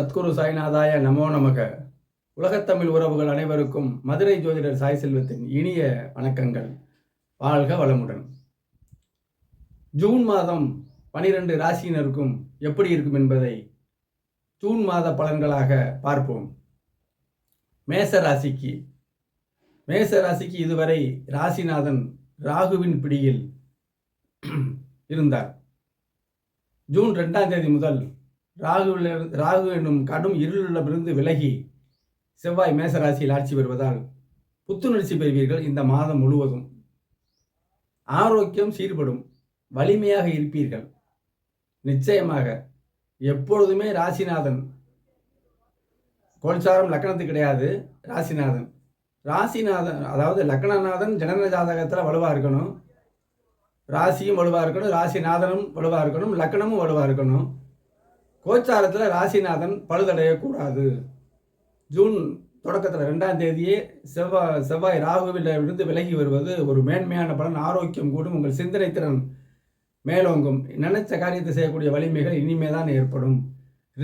சத்குரு சாய்நாதாய நமோ நமக. உலகத்தமிழ் உறவுகள் அனைவருக்கும் மதுரை ஜோதிடர் சாய் செல்வத்தின் இனிய வணக்கங்கள். வாழ்க வளமுடன். ஜூன் மாதம் பனிரெண்டு ராசியினருக்கும் எப்படி இருக்கும் என்பதை ஜூன் மாத பலன்களாக பார்ப்போம். மேச ராசிக்கு. மேச ராசிக்கு இதுவரை ராசிநாதன் ராகுவின் பிடியில் இருந்தார். ஜூன் ரெண்டாம் தேதி முதல் ராகுவில் ராகு என்னும் கடும் இருளிடமிருந்து விலகி செவ்வாய் மேசராசியில் ஆட்சி பெறுவதால் புத்துணர்ச்சி பெறுவீர்கள் இந்த மாதம் முழுவதும். ஆரோக்கியம் சீர்படும் வலிமையாக இருப்பீர்கள். நிச்சயமாக எப்பொழுதுமே ராசிநாதன் கோல்சாரம் லக்கணத்துக்கு கிடையாது ராசிநாதன். ராசிநாதன் அதாவது லக்னநாதன் ஜனன ஜாதகத்தில் வலுவாக இருக்கணும். ராசியும் வலுவாக இருக்கணும் ராசிநாதனும் வலுவாக இருக்கணும் லக்னமும் வலுவாக இருக்கணும். கோச்சாரத்தில் ராசிநாதன் பழுதடையக்கூடாது. ஜூன் தொடக்கத்தில் ரெண்டாம் தேதியே செவ்வாய் செவ்வாய் ராகுவில் இருந்து விலகி வருவது ஒரு மேன்மையான பலன். ஆரோக்கியம் கூடும் உங்கள் சிந்தனை திறன் மேலோங்கும். நினைச்ச காரியத்தை செய்யக்கூடிய வலிமைகள் இனிமே தான் ஏற்படும்.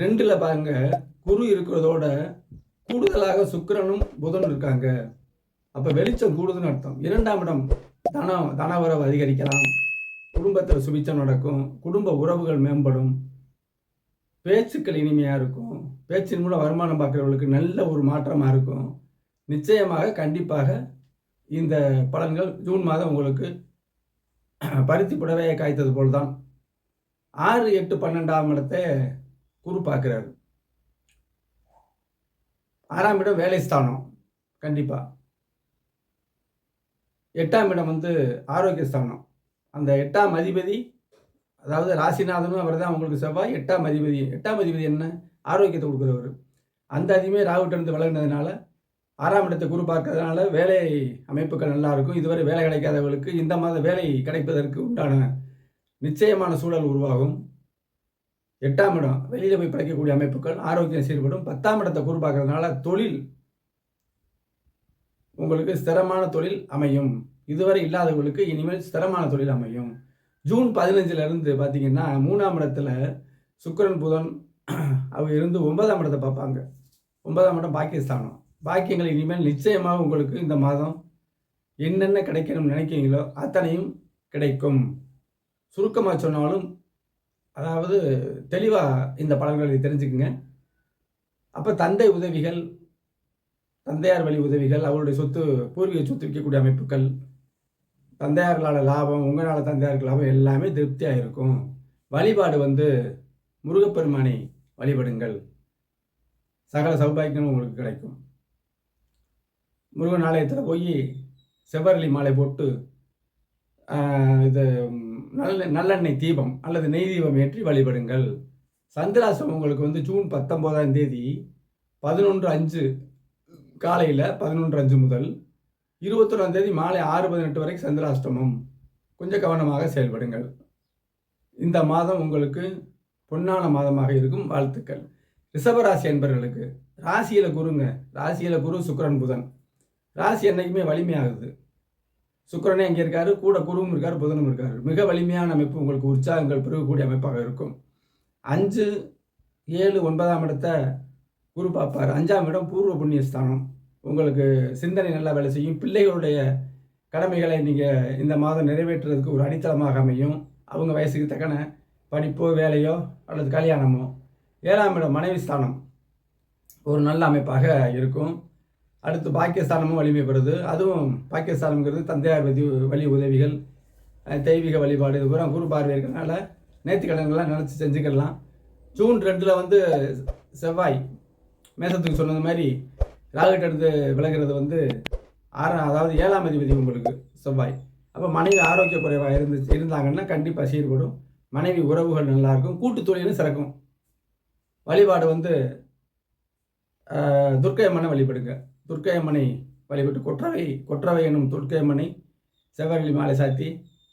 ரெண்டில் பாருங்க குரு இருக்கிறதோட கூடுதலாக சுக்கரனும் புதனும் இருக்காங்க. அப்போ வெளிச்சம் கூடுதுன்னு அர்த்தம். இரண்டாம் இடம் தனம் உறவு அதிகரிக்கலாம். குடும்பத்தில் சுபிச்சம் நடக்கும். குடும்ப உறவுகள் மேம்படும். பேச்சுக்கள் இனிமையாக இருக்கும். பேச்சின் மூலம் வருமானம் பார்க்குறவங்களுக்கு நல்ல ஒரு மாற்றமாக இருக்கும். நிச்சயமாக கண்டிப்பாக இந்த பலன்கள் ஜூன் மாதம் உங்களுக்கு பருத்தி புடவையை காய்த்தது போல் தான் ஆறு எட்டு பன்னெண்டாம் இடத்தை குரு பார்க்குறாரு. ஆறாம் இடம் வேலை ஸ்தானம் கண்டிப்பாக எட்டாம் இடம் வந்து ஆரோக்கிய ஸ்தானம். அந்த எட்டாம் அதிபதி அதாவது ராசிநாதனும் அவர் தான் உங்களுக்கு செவ்வாய் எட்டாம் அதிபதி. எட்டாம் அதிபதி என்ன? ஆரோக்கியத்தை கொடுக்குறவர். அந்த அதிபதியுமே ராகுட்டிருந்து விலகினதுனால ஆறாம் இடத்தை குரு பார்க்கறதுனால வேலை அமைப்புகள் நல்லாயிருக்கும் இதுவரை வேலை கிடைக்காதவர்களுக்கு இந்த மாத வேலை கிடைப்பதற்கு உண்டான நிச்சயமான சூழல் உருவாகும். எட்டாம் இடம் வெளியில் போய் பிழைக்கக்கூடிய அமைப்புகள் ஆரோக்கியம் சீர்படும். பத்தாம் இடத்தை குரு பார்க்கறதுனால தொழில் உங்களுக்கு ஸ்திரமான தொழில் அமையும். இதுவரை இல்லாதவர்களுக்கு இனிமேல் ஸ்திரமான தொழில் அமையும். ஜூன் பதினஞ்சுல இருந்து பார்த்தீங்கன்னா மூணாம் இடத்துல சுக்கரன் புதன் அவங்க இருந்து ஒன்பதாம் இடத்தை பார்ப்பாங்க. ஒன்பதாம் இடம் பாக்கியஸ்தானம். பாக்கியங்கள் இனிமேல் நிச்சயமாக உங்களுக்கு இந்த மாதம் என்னென்ன கிடைக்கணும்னு நினைக்கிறீங்களோ அத்தனையும் கிடைக்கும். சுருக்கமாக சொன்னாலும் அதாவது தெளிவாக இந்த பலன்களை தெரிஞ்சுக்குங்க. அப்போ தந்தை உதவிகள் தந்தையார் வழி உதவிகள் அவருடைய சொத்து பூர்வீக சொத்து விற்கக்கூடிய அமைப்புகள் தந்தையார்களால் லாபம் உங்களால் தந்தையாருக்கு லாபம் எல்லாமே திருப்தியாக இருக்கும் வழிபாடு வந்து முருகப்பெருமானை வழிபடுங்கள். சகல சௌபாக்கியமும் உங்களுக்கு கிடைக்கும். முருகன் ஆலயத்தில் போய் செவ்வரளி மாலை போட்டு இது நல்ல நல்லெண்ணெய் தீபம் அல்லது நெய் தீபம் ஏற்றி வழிபடுங்கள். சந்திராசம் உங்களுக்கு வந்து ஜூன் பத்தொம்போதாம் தேதி பதினொன்று அஞ்சு காலையில் பதினொன்று அஞ்சு முதல் இருபத்தொன்னாம் தேதி மாலை ஆறு பதினெட்டு வரைக்கும் சந்திராஷ்டமம். கொஞ்சம் கவனமாக செயல்படுங்கள். இந்த மாதம் உங்களுக்கு பொன்னான மாதமாக இருக்கும். வாழ்த்துக்கள். ரிஷபராசி என்பவர்களுக்கு ராசியில் குருங்க. ராசியில் குரு சுக்கரன் புதன். ராசி என்றைக்குமே வலிமையாகுது. சுக்கரனே இங்கே இருக்காரு கூட குருவும் இருக்காரு புதனும் இருக்காரு. மிக வலிமையான அமைப்பு உங்களுக்கு உற்சாகங்கள் பெருகக்கூடிய அமைப்பாக இருக்கும். அஞ்சு ஏழு ஒன்பதாம் இடத்தை குரு பார்ப்பார். அஞ்சாம் இடம் பூர்வ புண்ணிய ஸ்தானம் உங்களுக்கு சிந்தனை நல்லா வேலை செய்யும். பிள்ளைகளுடைய கடமைகளை நீங்கள் இந்த மாதம் நிறைவேற்றுறதுக்கு ஒரு அடித்தளமாக அமையும். அவங்க வயசுக்கு தக்கன படிப்போ வேலையோ அல்லது கல்யாணமோ. ஏழாம் இடம் மனைவி ஸ்தானம். ஒரு நல்ல அமைப்பாக இருக்கும். அடுத்து பாக்கியஸ்தானமும் வலிமைப்படுது. அதுவும் பாக்கியஸ்தானம்ங்கிறது தந்தையார் வதி வழி உதவிகள் தெய்வீக வழிபாடு இது பூரா குரு பார்வை இருக்கிறனால நேர்த்திக்கடன்கள்லாம் நினச்சி செஞ்சுக்கலாம். ஜூன் ரெண்டில் வந்து செவ்வாய் மேசத்துக்கு சொன்னது மாதிரி ராகுகிட்ட இருந்து விலகிறது வந்து ஆறாம் அதாவது ஏழாம் அதிபதி உங்களுக்கு செவ்வாய். அப்போ மனைவி ஆரோக்கிய குறைவாக இருந்து இருந்தாங்கன்னா கண்டிப்பாக சீர்படும். மனைவி உறவுகள் நல்லாயிருக்கும் கூட்டு தொழிலும் சிறக்கும். வழிபாடு வந்து துர்க்கையம்மனை வழிபடுங்க. துர்க்கையம்மனை வழிபட்டு கொற்றவை கொற்றவை என்னும் துர்க்கையம்மனை செவ்வரளி மாலை சாத்தி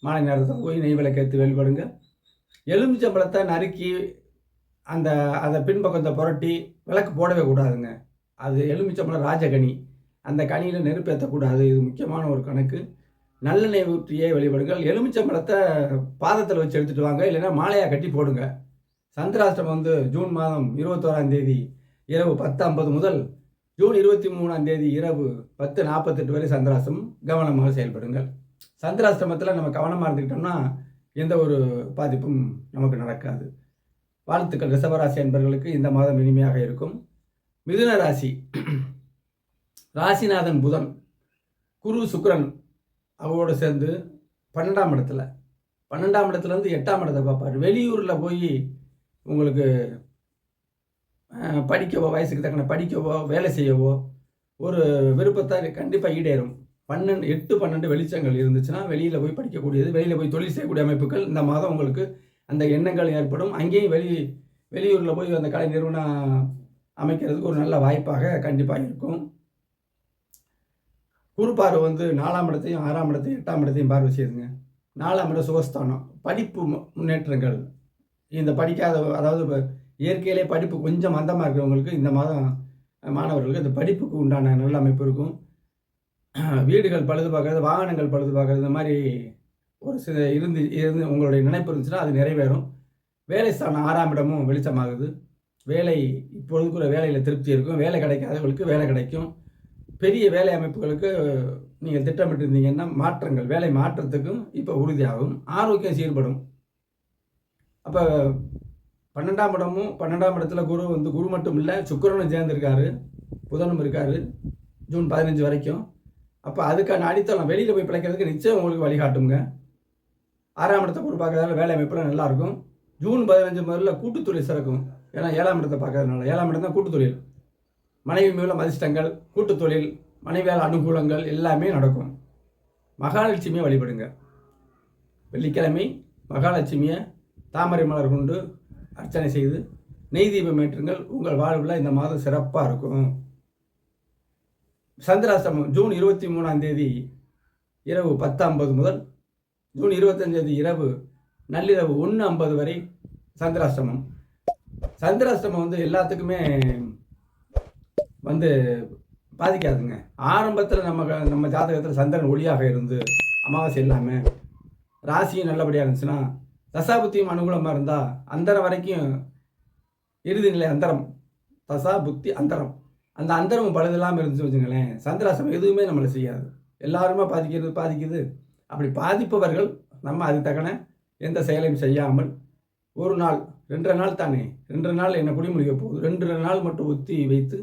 மாலை நேரத்தில் போய் நெய் விளக்கேற்று வழிபடுங்க. எலுமிச்சம்பழத்தை நறுக்கி அந்த அதை பின்பக்கத்தை புரட்டி விளக்கு போடவே கூடாதுங்க. அது எலுமிச்சம்பழம் ராஜகனி. அந்த கனியில் நெருப்பு ஏற்றக்கூடாது இது முக்கியமான ஒரு கணக்கு. நல்லெண்ணெய் ஊற்றியே வழிபடுங்கள். எலுமிச்சம்பழத்தை பாதத்தில் வச்சு எடுத்துகிட்டு வாங்க. இல்லைன்னா மாலையாக கட்டி போடுங்க. சந்திராஷ்டம் வந்து ஜூன் மாதம் இருபத்தோராம் தேதி இரவு பத்து ஐம்பது முதல் ஜூன் இருபத்தி மூணாம் தேதி இரவு பத்து நாற்பத்தெட்டு வரை சந்திராசம் கவனமாக செயல்படுங்கள். சந்திராஷ்டமத்தில் நம்ம கவனமாக இருந்துக்கிட்டோம்னா எந்த ஒரு பாதிப்பும் நமக்கு நடக்காது. வாழ்த்துக்கள் ரிசவராசி என்பவர்களுக்கு இந்த மாதம் இனிமையாக இருக்கும். மிதுன ராசி. ராசிநாதன் புதன் குரு சுக்கரன் அவரோடு சேர்ந்து பன்னெண்டாம் இடத்துல. பன்னெண்டாம் இடத்துலேருந்து எட்டாம் இடத்தை பார்ப்பார். வெளியூரில் போய் உங்களுக்கு படிக்கவோ வயசுக்கு தக்கன படிக்கவோ வேலை செய்யவோ ஒரு விருப்பத்தை கண்டிப்பாக ஈடேறும். பன்னெண்டு எட்டு பன்னெண்டு வெளிச்சங்கள் இருந்துச்சுன்னா வெளியில் போய் படிக்கக்கூடியது வெளியில் போய் தொழில் செய்யக்கூடிய அமைப்புகள் இந்த மாதம் உங்களுக்கு அந்த எண்ணங்கள் ஏற்படும். அங்கேயும் வெளி வெளியூரில் போய் அந்த கலை நிறுவனம் அமைக்கிறதுக்கு ஒரு நல்ல வாய்ப்பாக கண்டிப்பாக இருக்கும். குறுப்பார்வை வந்து நாலாம் இடத்தையும் ஆறாம் இடத்தையும் எட்டாம் இடத்தையும் பார்வை செய்யுதுங்க. நாலாம் இடம் சுகஸ்தானம். படிப்பு முன்னேற்றங்கள். இந்த படிக்காத அதாவது இப்ப இயற்கையிலே படிப்பு கொஞ்சம் மந்தமாக இருக்கிறவங்களுக்கு இந்த மாதம் மாணவர்களுக்கு இந்த படிப்புக்கு உண்டான நல்ல அமைப்பு இருக்கும். வீடுகள் பழுது பார்க்குறது வாகனங்கள் பழுது பார்க்குறது இந்த மாதிரி ஒரு சில இருந்து இருந்து உங்களுடைய நினைப்பு இருந்துச்சுன்னா அது நிறைவேறும். வேலை ஸ்தானம் ஆறாம் இடமும் வெளிச்சமாகுது. வேலை இப்பொழுதுக்குள்ள வேலையில் திருப்தி இருக்கும். வேலை கிடைக்காதவங்களுக்கு வேலை கிடைக்கும். பெரிய வேலை அமைப்புகளுக்கு நீங்கள் திட்டமிட்டு இருந்தீங்கன்னா மாற்றங்கள் வேலை மாற்றத்துக்கும் இப்போ உறுதியாகும். ஆரோக்கியம் சீர்படும். அப்போ பன்னெண்டாம் இடமும் பன்னெண்டாம் இடத்துல குரு வந்து குரு மட்டும் இல்லை சுக்கிரனும் சேர்ந்துருக்காரு. புதனும் இருக்காரு ஜூன் பதினஞ்சு வரைக்கும். அப்போ அதுக்கான அடித்தளம் வெளியில் போய் பிழைக்கிறதுக்கு நிச்சயம் உங்களுக்கு வழிகாட்டுங்க ஆறாம் இடத்தை குரு பார்க்கறதால வேலை அமைப்புலாம் நல்லாயிருக்கும் ஜூன் பதினஞ்சு முதல்ல கூட்டுத்தொழில் சிறக்கும். ஏன்னா ஏழாம் இடத்தை பார்க்கறதுனால ஏழாம் இடம் தான் கூட்டுத்தொழில் மனைவி மேலும் அதிர்ஷ்டங்கள் கூட்டுத்தொழில் மனைவியால் அனுகூலங்கள் எல்லாமே நடக்கும். மகாலட்சுமியை வழிபடுங்க. வெள்ளிக்கிழமை மகாலட்சுமியை தாமரை மலர் கொண்டு அர்ச்சனை செய்து நெய் தீபம் ஏற்றுங்கள். உங்கள் வாழ்வில் இந்த மாதம் சிறப்பாக இருக்கும். சந்திராசிரமம் ஜூன் இருபத்தி மூணாம் தேதி இரவு பத்து ஐம்பது முதல் ஜூன் இருபத்தஞ்சாம் தேதி இரவு நள்ளிரவு ஒன்று ஐம்பது வரை சந்திராஷ்டமம். சந்திராஷ்டமம் வந்து எல்லாத்துக்குமே வந்து பாதிக்காதுங்க. ஆரம்பத்தில் நம்ம நம்ம ஜாதகத்தில் சந்திரன் ஒளியாக இருந்து அமாவாசை இல்லாமல் ராசியும் நல்லபடியாக இருந்துச்சுன்னா தசாபுத்தியும் அனுகூலமாக இருந்தால் அந்தரம் வரைக்கும் இறுதி நிலை அந்தரம். தசா புத்தி அந்தரம். அந்த அந்தரம் பழுதில்லாமல் இருந்துச்சு வச்சுங்களேன் சந்திராசம் எதுவுமே நம்மளை செய்யாது. எல்லாருமே பாதிக்கிறது பாதிக்குது. அப்படி பாதிப்பவர்கள் நம்ம அதுக்கு தக்கன எந்த செயலையும் செய்யாமல் ஒரு நாள் ரெண்டரை நாள் தானே. ரெண்டரை நாள் என்ன குடிமுடிக்க போகுது. ரெண்டரை நாள் மட்டும் ஒத்தி வைத்து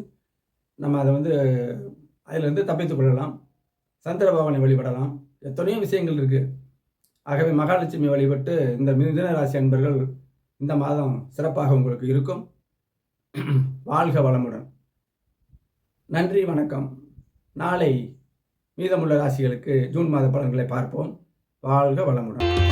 நம்ம அதை வந்து அதிலிருந்து தப்பித்துக் கொள்ளலாம். சந்திரபவனை வழிபடலாம். எத்தனையோ விஷயங்கள் இருக்குது ஆகவே மகாலட்சுமி வழிபட்டு இந்த மிதுன ராசி அன்பர்கள் இந்த மாதம் சிறப்பாக உங்களுக்கு இருக்கும். வாழ்க வளமுடன். நன்றி வணக்கம். நாளை மீதமுள்ள ராசிகளுக்கு ஜூன் மாத பலன்களை பார்ப்போம். வாழ்க வளமுடன்.